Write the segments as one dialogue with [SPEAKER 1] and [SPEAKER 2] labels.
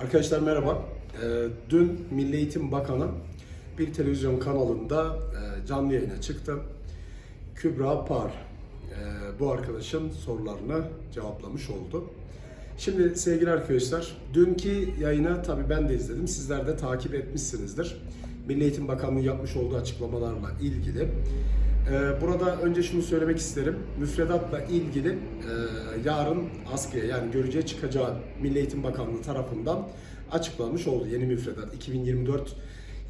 [SPEAKER 1] Arkadaşlar merhaba. Ee, dün Milli Eğitim Bakanı bir televizyon kanalında e, canlı yayına çıktı. Kübra Par e, bu arkadaşın sorularını cevaplamış oldu. Şimdi sevgili arkadaşlar, dünkü yayını tabii ben de izledim. Sizler de takip etmişsinizdir. Milli Eğitim Bakanlığı yapmış olduğu açıklamalarla ilgili. Ee, Burada önce şunu söylemek isterim. Müfredatla ilgili e, yarın askıya yani görücüye çıkacağı Milli Eğitim Bakanlığı tarafından açıklanmış oldu. Yeni müfredat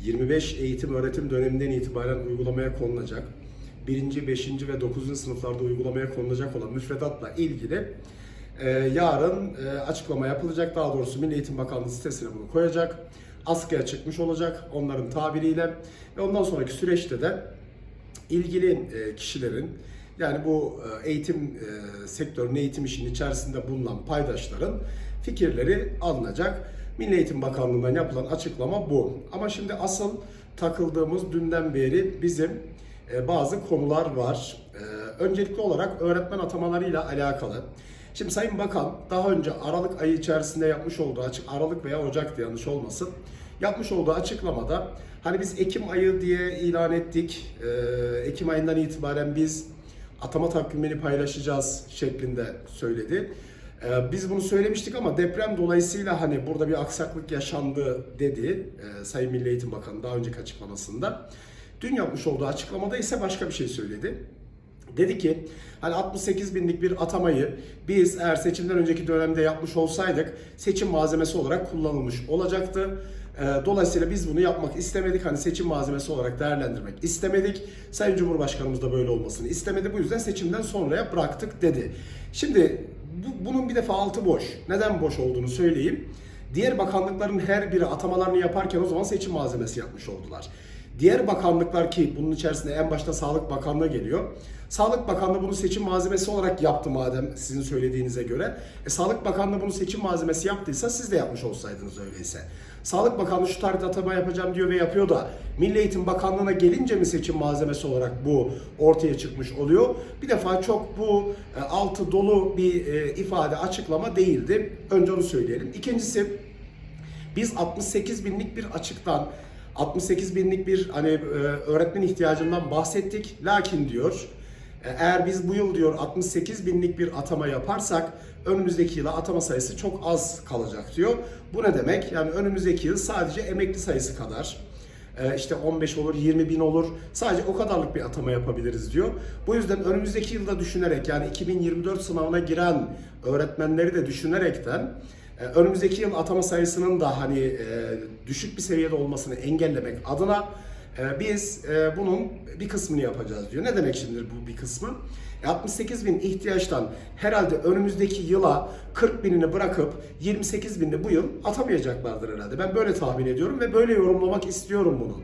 [SPEAKER 1] 2024-25 eğitim öğretim döneminden itibaren uygulamaya konulacak. 1. 5. ve 9. sınıflarda uygulamaya konulacak olan müfredatla ilgili e, yarın e, açıklama yapılacak. Daha doğrusu Milli Eğitim Bakanlığı sitesine bunu koyacak. Askıya çıkmış olacak onların tabiriyle. Ve ondan sonraki süreçte de ilgili e, kişilerin yani bu e, eğitim e, sektörünün eğitim işinin içerisinde bulunan paydaşların fikirleri alınacak. Milli Eğitim Bakanlığı'ndan yapılan açıklama bu. Ama şimdi asıl takıldığımız dünden beri bizim bazı konular var. Öncelikli olarak öğretmen atamalarıyla alakalı. Şimdi Sayın Bakan daha önce Aralık ayı içerisinde yapmış olduğu açık Aralık veya Ocak'tı yanlış olmasın. Yapmış olduğu açıklamada hani biz Ekim ayı diye ilan ettik. E, Ekim ayından itibaren biz atama takvimini paylaşacağız şeklinde söyledi. E, Biz bunu söylemiştik ama deprem dolayısıyla hani burada bir aksaklık yaşandı dedi e, Sayın Milli Eğitim Bakanı daha önceki açıklamasında. Dün yapmış olduğu açıklamada ise başka bir şey söyledi. Dedi ki hani 68 binlik bir atamayı biz eğer seçimden önceki dönemde yapmış olsaydık seçim malzemesi olarak kullanılmış olacaktı. Ee, Dolayısıyla biz bunu yapmak istemedik. Hani seçim malzemesi olarak değerlendirmek istemedik. Sayın Cumhurbaşkanımız da böyle olmasını istemedi. Bu yüzden seçimden sonraya bıraktık dedi. Şimdi bu, bunun bir defa altı boş. Neden boş olduğunu söyleyeyim. Diğer bakanlıkların her biri atamalarını yaparken o zaman seçim malzemesi yapmış oldular. Diğer bakanlıklar ki bunun içerisinde en başta Sağlık Bakanlığı geliyor. Sağlık Bakanlığı bunu seçim malzemesi olarak yaptı madem sizin söylediğinize göre. E, Sağlık Bakanlığı bunu seçim malzemesi yaptıysa siz de yapmış olsaydınız öyleyse. Sağlık Bakanlığı şu tarihte atama yapacağım diyor ve yapıyor da Milli Eğitim Bakanlığı'na gelince mi seçim malzemesi olarak bu ortaya çıkmış oluyor? Bir defa çok bu e, altı dolu bir e, ifade açıklama değildi. Önce onu söyleyelim. İkincisi biz 68 binlik bir açıktan 68 binlik bir hani e, öğretmen ihtiyacından bahsettik. Lakin diyor eğer biz bu yıl diyor 68 binlik bir atama yaparsak önümüzdeki yıla atama sayısı çok az kalacak diyor. Bu ne demek? Yani önümüzdeki yıl sadece emekli sayısı kadar e, işte 15 olur, 20 bin olur. Sadece o kadarlık bir atama yapabiliriz diyor. Bu yüzden önümüzdeki yılda düşünerek yani 2024 sınavına giren öğretmenleri de düşünerekten e, önümüzdeki yıl atama sayısının da hani e, düşük bir seviyede olmasını engellemek adına e, biz e, bunun bir kısmını yapacağız diyor. Ne demek şimdi bu bir kısmı? E, 68 bin ihtiyaçtan herhalde önümüzdeki yıla 40 binini bırakıp 28 binini bu yıl atamayacaklardır herhalde. Ben böyle tahmin ediyorum ve böyle yorumlamak istiyorum bunu.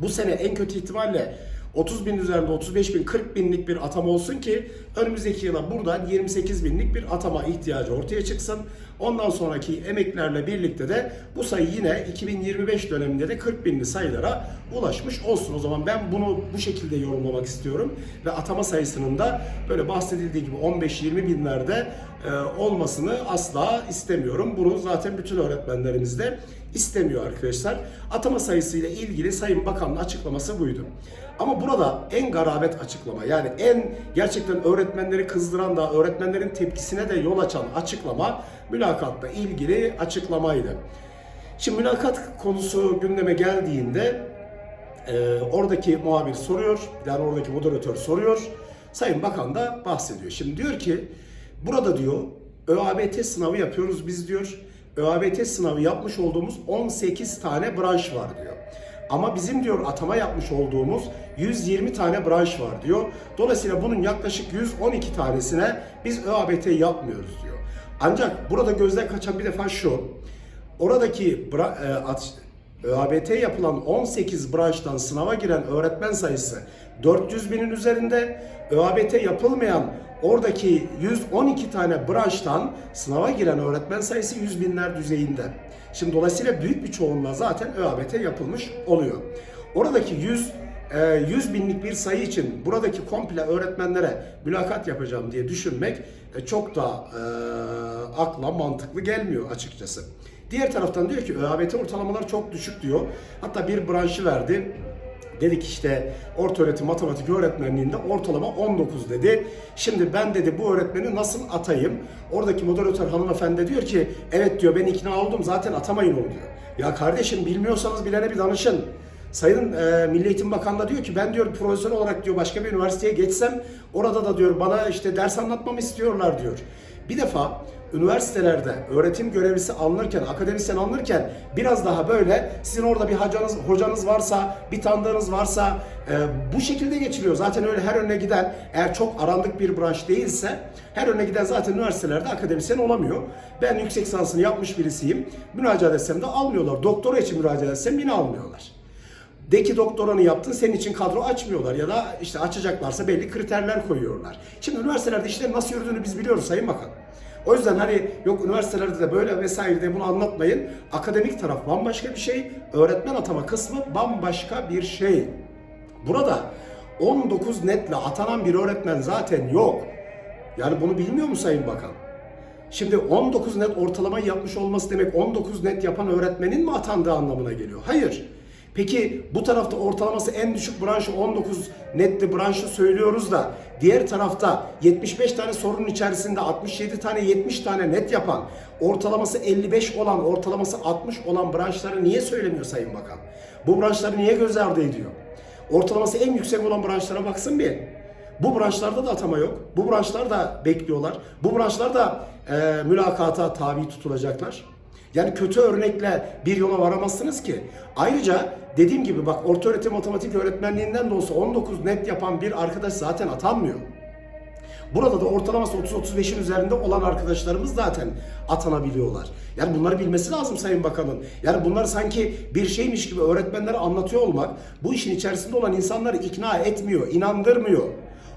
[SPEAKER 1] Bu sene en kötü ihtimalle 30 bin üzerinde 35 bin 40 binlik bir atama olsun ki önümüzdeki yıla buradan 28 binlik bir atama ihtiyacı ortaya çıksın. Ondan sonraki emeklerle birlikte de bu sayı yine 2025 döneminde de 40 binli sayılara ulaşmış olsun. O zaman ben bunu bu şekilde yorumlamak istiyorum ve atama sayısının da böyle bahsedildiği gibi 15-20 binlerde e, olmasını asla istemiyorum. Bunu zaten bütün öğretmenlerimiz de istemiyor arkadaşlar. Atama sayısıyla ilgili Sayın Bakan'ın açıklaması buydu. Ama burada en garabet açıklama yani en gerçekten öğretmenleri kızdıran da öğretmenlerin tepkisine de yol açan açıklama mülakatla ilgili açıklamaydı. Şimdi mülakat konusu gündeme geldiğinde e, oradaki muhabir soruyor, yani oradaki moderatör soruyor. Sayın Bakan da bahsediyor. Şimdi diyor ki burada diyor ÖABT sınavı yapıyoruz biz diyor. ÖABT sınavı yapmış olduğumuz 18 tane branş var diyor. Ama bizim diyor atama yapmış olduğumuz 120 tane branş var diyor. Dolayısıyla bunun yaklaşık 112 tanesine biz ÖABT yapmıyoruz diyor. Ancak burada gözden kaçan bir defa şu. Oradaki e, ÖABT yapılan 18 branştan sınava giren öğretmen sayısı 400 binin üzerinde. ÖABT yapılmayan oradaki 112 tane branştan sınava giren öğretmen sayısı 100 binler düzeyinde. Şimdi dolayısıyla büyük bir çoğunluğa zaten ÖABT yapılmış oluyor. Oradaki 100 e, 100 binlik bir sayı için buradaki komple öğretmenlere mülakat yapacağım diye düşünmek e, çok da e, akla mantıklı gelmiyor açıkçası. Diğer taraftan diyor ki ÖABT ortalamalar çok düşük diyor. Hatta bir branşı verdi. Dedik işte orta öğretim matematik öğretmenliğinde ortalama 19 dedi. Şimdi ben dedi bu öğretmeni nasıl atayım? Oradaki moderatör hanımefendi diyor ki evet diyor ben ikna oldum zaten atamayın onu diyor. Ya kardeşim bilmiyorsanız bilene bir danışın. Sayın e, Milli Eğitim Bakanı da diyor ki ben diyor profesör olarak diyor başka bir üniversiteye geçsem orada da diyor bana işte ders anlatmamı istiyorlar diyor. Bir defa üniversitelerde öğretim görevlisi alınırken, akademisyen alınırken biraz daha böyle sizin orada bir hocanız, hocanız varsa, bir tanıdığınız varsa e, bu şekilde geçiliyor. Zaten öyle her önüne giden eğer çok arandık bir branş değilse her önüne giden zaten üniversitelerde akademisyen olamıyor. Ben yüksek lisansını yapmış birisiyim. Müracaat etsem de almıyorlar. Doktora için müracaat etsem yine almıyorlar. De ki doktoranı yaptın senin için kadro açmıyorlar ya da işte açacaklarsa belli kriterler koyuyorlar. Şimdi üniversitelerde işlerin nasıl yürüdüğünü biz biliyoruz Sayın Bakan. O yüzden hani yok üniversitelerde de böyle vesaire de bunu anlatmayın. Akademik taraf bambaşka bir şey, öğretmen atama kısmı bambaşka bir şey. Burada 19 netle atanan bir öğretmen zaten yok. Yani bunu bilmiyor mu Sayın Bakan? Şimdi 19 net ortalamayı yapmış olması demek 19 net yapan öğretmenin mi atandığı anlamına geliyor? Hayır. Peki bu tarafta ortalaması en düşük branşı 19 netli branşı söylüyoruz da diğer tarafta 75 tane sorunun içerisinde 67 tane 70 tane net yapan ortalaması 55 olan ortalaması 60 olan branşları niye söylemiyor Sayın Bakan? Bu branşları niye göz ardı ediyor? Ortalaması en yüksek olan branşlara baksın bir. Bu branşlarda da atama yok. Bu branşlar da bekliyorlar. Bu branşlar da e, mülakata tabi tutulacaklar. Yani kötü örnekle bir yola varamazsınız ki. Ayrıca dediğim gibi bak orta öğretim matematik öğretmenliğinden de olsa 19 net yapan bir arkadaş zaten atanmıyor. Burada da ortalaması 30-35'in üzerinde olan arkadaşlarımız zaten atanabiliyorlar. Yani bunları bilmesi lazım Sayın Bakan'ın. Yani bunları sanki bir şeymiş gibi öğretmenlere anlatıyor olmak bu işin içerisinde olan insanları ikna etmiyor, inandırmıyor.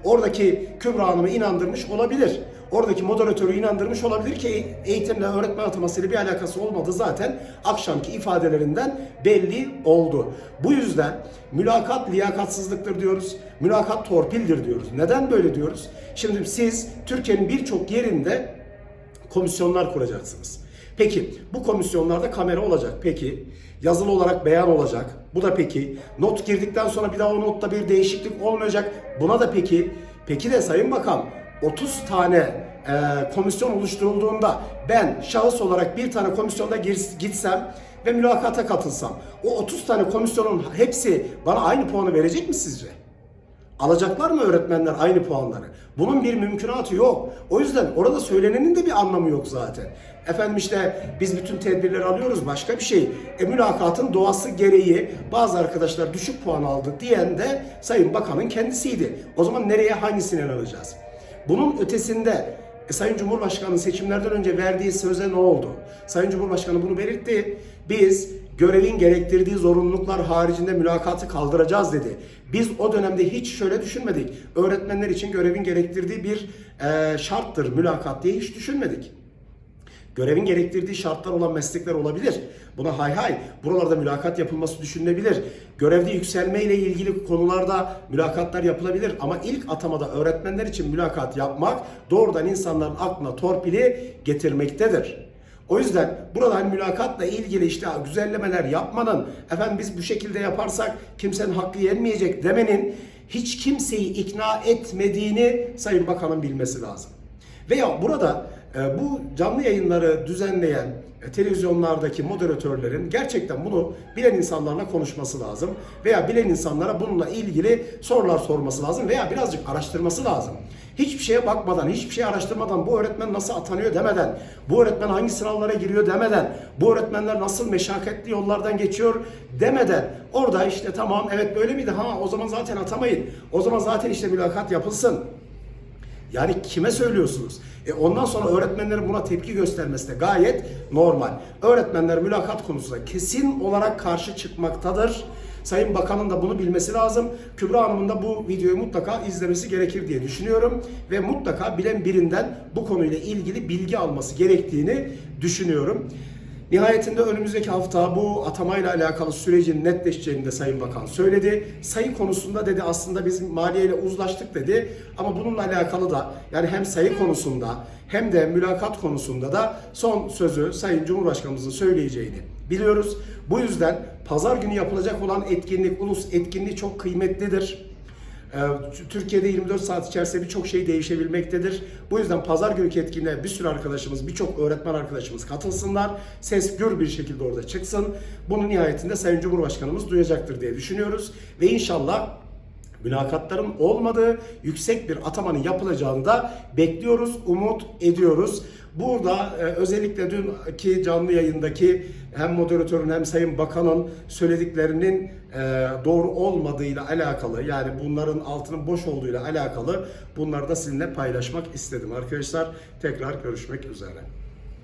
[SPEAKER 1] Oradaki Kübra Hanım'ı inandırmış olabilir. Oradaki moderatörü inandırmış olabilir ki eğitimle öğretmen atamasıyla bir alakası olmadı zaten akşamki ifadelerinden belli oldu. Bu yüzden mülakat liyakatsızlıktır diyoruz. Mülakat torpildir diyoruz. Neden böyle diyoruz? Şimdi siz Türkiye'nin birçok yerinde komisyonlar kuracaksınız. Peki bu komisyonlarda kamera olacak. Peki yazılı olarak beyan olacak. Bu da peki. Not girdikten sonra bir daha o notta bir değişiklik olmayacak. Buna da peki. Peki de Sayın Bakan 30 tane e, komisyon oluşturulduğunda ben şahıs olarak bir tane komisyonda gitsem ve mülakata katılsam o 30 tane komisyonun hepsi bana aynı puanı verecek mi sizce? Alacaklar mı öğretmenler aynı puanları? Bunun bir mümkünatı yok. O yüzden orada söylenenin de bir anlamı yok zaten. Efendim işte biz bütün tedbirleri alıyoruz başka bir şey. E mülakatın doğası gereği bazı arkadaşlar düşük puan aldı diyen de Sayın Bakan'ın kendisiydi. O zaman nereye hangisine alacağız? Bunun ötesinde e, Sayın Cumhurbaşkanı seçimlerden önce verdiği söze ne oldu? Sayın Cumhurbaşkanı bunu belirtti. Biz görevin gerektirdiği zorunluluklar haricinde mülakatı kaldıracağız dedi. Biz o dönemde hiç şöyle düşünmedik. Öğretmenler için görevin gerektirdiği bir e, şarttır mülakat diye hiç düşünmedik. Görevin gerektirdiği şartlar olan meslekler olabilir. Buna hay hay buralarda mülakat yapılması düşünülebilir. Görevde yükselme ile ilgili konularda mülakatlar yapılabilir. Ama ilk atamada öğretmenler için mülakat yapmak doğrudan insanların aklına torpili getirmektedir. O yüzden burada hani mülakatla ilgili işte güzellemeler yapmanın efendim biz bu şekilde yaparsak kimsenin hakkı yenmeyecek demenin hiç kimseyi ikna etmediğini Sayın Bakan'ın bilmesi lazım. Veya burada bu canlı yayınları düzenleyen e, televizyonlardaki moderatörlerin gerçekten bunu bilen insanlarla konuşması lazım. Veya bilen insanlara bununla ilgili sorular sorması lazım veya birazcık araştırması lazım. Hiçbir şeye bakmadan, hiçbir şey araştırmadan bu öğretmen nasıl atanıyor demeden, bu öğretmen hangi sınavlara giriyor demeden, bu öğretmenler nasıl meşakkatli yollardan geçiyor demeden orada işte tamam evet böyle miydi ha o zaman zaten atamayın. O zaman zaten işte mülakat yapılsın. Yani kime söylüyorsunuz? E ondan sonra öğretmenlerin buna tepki göstermesi de gayet normal. Öğretmenler mülakat konusunda kesin olarak karşı çıkmaktadır. Sayın Bakan'ın da bunu bilmesi lazım. Kübra Hanım'ın da bu videoyu mutlaka izlemesi gerekir diye düşünüyorum. Ve mutlaka bilen birinden bu konuyla ilgili bilgi alması gerektiğini düşünüyorum. Nihayetinde önümüzdeki hafta bu atamayla alakalı sürecin netleşeceğini de Sayın Bakan söyledi. Sayı konusunda dedi aslında biz maliyeyle uzlaştık dedi. Ama bununla alakalı da yani hem sayı konusunda hem de mülakat konusunda da son sözü Sayın Cumhurbaşkanımızın söyleyeceğini biliyoruz. Bu yüzden pazar günü yapılacak olan etkinlik, ulus etkinliği çok kıymetlidir. Ee, Türkiye'de 24 saat içerisinde birçok şey değişebilmektedir. Bu yüzden pazar günkü etkinliğe bir sürü arkadaşımız, birçok öğretmen arkadaşımız katılsınlar. Ses gür bir şekilde orada çıksın. Bunun nihayetinde Sayın Cumhurbaşkanımız duyacaktır diye düşünüyoruz. Ve inşallah mülakatların olmadığı yüksek bir atamanın yapılacağını da bekliyoruz, umut ediyoruz. Burada e, özellikle dünkü canlı yayındaki hem moderatörün hem Sayın Bakan'ın söylediklerinin e, doğru olmadığıyla alakalı yani bunların altının boş olduğuyla alakalı bunları da sizinle paylaşmak istedim arkadaşlar. Tekrar görüşmek üzere.